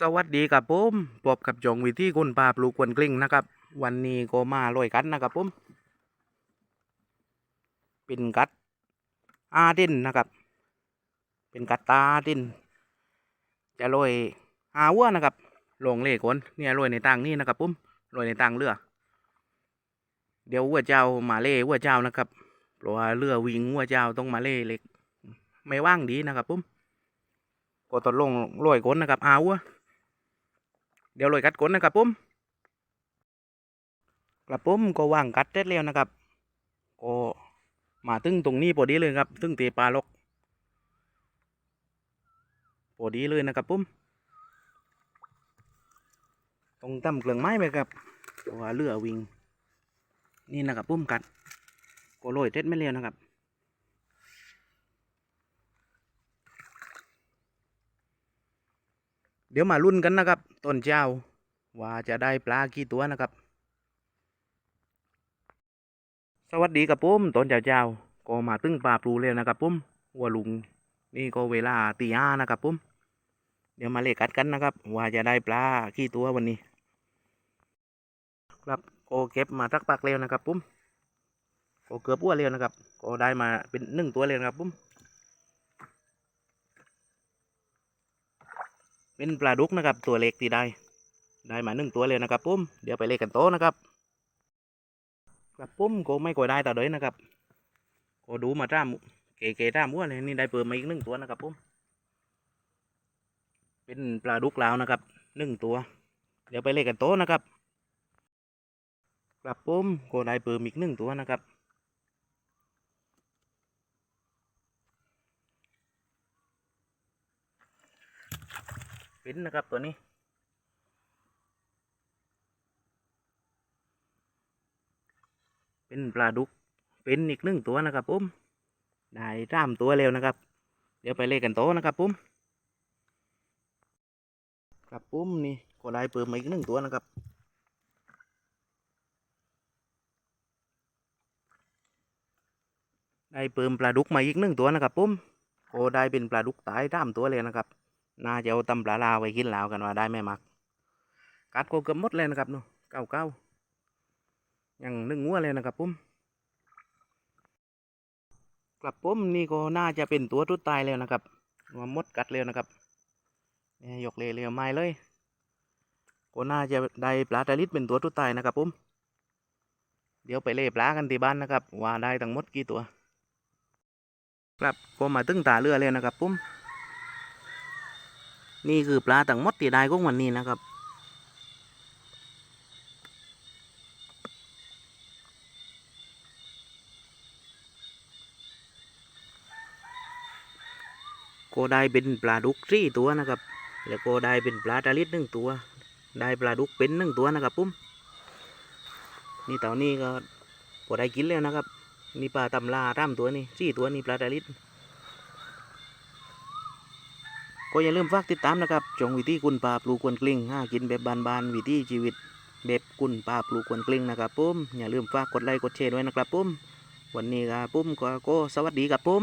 สวัสดีครับผมพบกับจงวิธีคุณปลาปลูกควนกลิ้งนะครับ วันนี้ก็มาลอยกัดนะครับผมเป็นกัดอาดินนะครับ เป็นกัดตาดิน จะลอยหาวัวนะครับลงเล่กนเนี่ยลอยในตังนี่นะครับผมลอยในตังเรือ เดี๋ยววัวเจ้ามาเล่วัวเจ้านะครับเพราะว่าเรือวิ่งวัวเจ้าต้องมาเล่เล็ก ไม่ว่างดีนะครับผมก็ตดลงลอยกนนะครับอาวัว เดี๋ยวลอยกัดก้นนะครับผมกระผมก็วางกัดเสร็จแล้วนะครับก็มาตึงตรงนี้พอดีเลยครับตึงเตปลาลกพอดีเลยนะครับผมตรงตั้มเกลืองไม้ไปครับเพราะว่าเรือวิ่งนี่นะครับผมกัดก็ลอยเสร็จไม่เร็วนะครับ เดี๋ยวมาลุ้นกันนะครับ ต้นเจ้า ว่าจะได้ปลากี่ตัวนะครับ สวัสดีครับผมต้นเจ้าเจ้าก็มาตึ้งปลาปลูแล้วนะครับผมวัวลุง นี่ก็เวลาตีห้านะครับผมเดี๋ยวมาเลขกัดกันนะครับ ว่าจะได้ปลากี่ตัววันนี้ ครับก็เก็บมาสักปักแล้วนะครับผมก็เกือบวัวแล้วนะครับก็ได้มาเป็นหนึ่งตัวเลยนะครับผม เป็นปลาดุกนะครับ ตัวเล็กที่ได้ ได้มาหนึ่งตัวเลยนะครับปุ้มเดี๋ยวไปเล่นกันโตนะครับครับปุ้มก็ไม่กดได้ต่อเลยนะครับก็ดูมาจ้ามเก๋ๆจ้ามัวเลยนี่ได้เปิดมาอีกหนึ่งตัวนะครับปุ้มเป็นปลาดุกลาวนะครับหนึ่งตัว เดี๋ยวไปเล่นกันโตนะครับครับปุ้มก็ได้เปิดอีกหนึ่งตัวนะครับ เป็นนะครับตัวนี้เป็นปลาดุกเป็นอีกหนึ่งตัวนะครับผมได้สามตัวแล้วนะครับ เดี๋ยวไปเล่นกันโตนะครับผมครับผมนี่ก็ได้เปิดมาอีกหนึ่งตัวนะครับได้เปิมปลาดุกมาอีกหนึ่งตัวนะครับผมก็ได้เป็นปลาดุกตายสามตัวเลยนะครับ น่าจะเอาตำปลาลาวไปกินลาวกันว่าได้ไหมมัก กัดก็เกือบหมดเลยนะครับเนาะเก้าเก้ายังนึ่งงัวเลยนะครับผมกลับผมนี่ก็น่าจะเป็นตัวทุดตายแล้วนะครับว่าหมดกัดแล้วนะครับเนี่ยยกเลยเรียวไม้เลยก็น่าจะได้ปลาตะลิดเป็นตัวทุดตายนะครับผมเดี๋ยวไปเล่ปลากันที่บ้านนะครับ ว่าได้ทั้งหมดกี่ตัว ครับก็มาตึ้งตาเรือแล้วนะครับผม นี่คือปลาทั้งมดที่ได้ของวันนี้นะครับ ก็ได้เป็นปลาดุกสี่ตัวนะครับ แล้วก็ได้เป็นปลาตาลิดหนึ่งตัว ได้ปลาดุกเป็นหนึ่งตัวนะครับปุ้ม นี่ตอนนี้ก็พอได้กินแล้วนะครับ นี่ปลาตำลาตามตัวนี่สี่ตัวนี่ปลาตาลิด ก็อย่าลืมฝากติดตามนะครับจงวิธีคุณปลาปลูกควนกลิ้งห้ากินแบบบานๆวิธีชีวิตแบบคุณปลาปลูกควนกลิ้งนะครับปุ้มอย่าลืมฝากกดไลค์กดแชร์ด้วยนะครับปุ้มวันนี้ครับปุ้มก็ก็สวัสดีครับปุ้ม